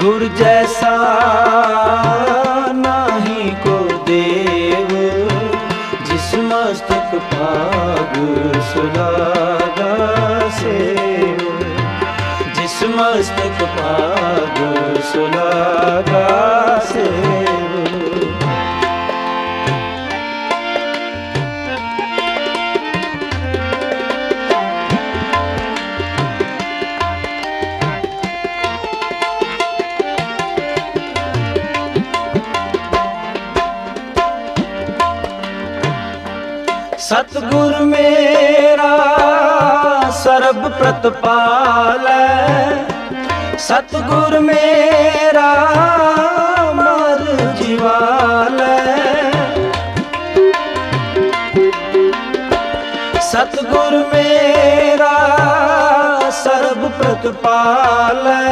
ਗੁਰ ਜੈਸਾ ਨਾਹੀ ਕੋ ਦੇਵ ਜਿਸ ਮਸਤਕ ਭਾਗ ਸੁਲਾਗਾ ਸੇਵ ਜਿਸ ਮਸਤਕ ਭਾਗ ਸੁਲਾਗਾ ਸਤਿਗੁਰ ਮੇਰਾ ਸਰਬ ਪ੍ਰਤਪਾਲੈ। ਸਤਿਗੁਰ ਮੇਰਾ ਮਰ ਜਿਵਾਲੈ। ਸਤਿਗੁਰ ਮੇਰਾ ਸਰਬ ਪ੍ਰਤਪਾਲੈ।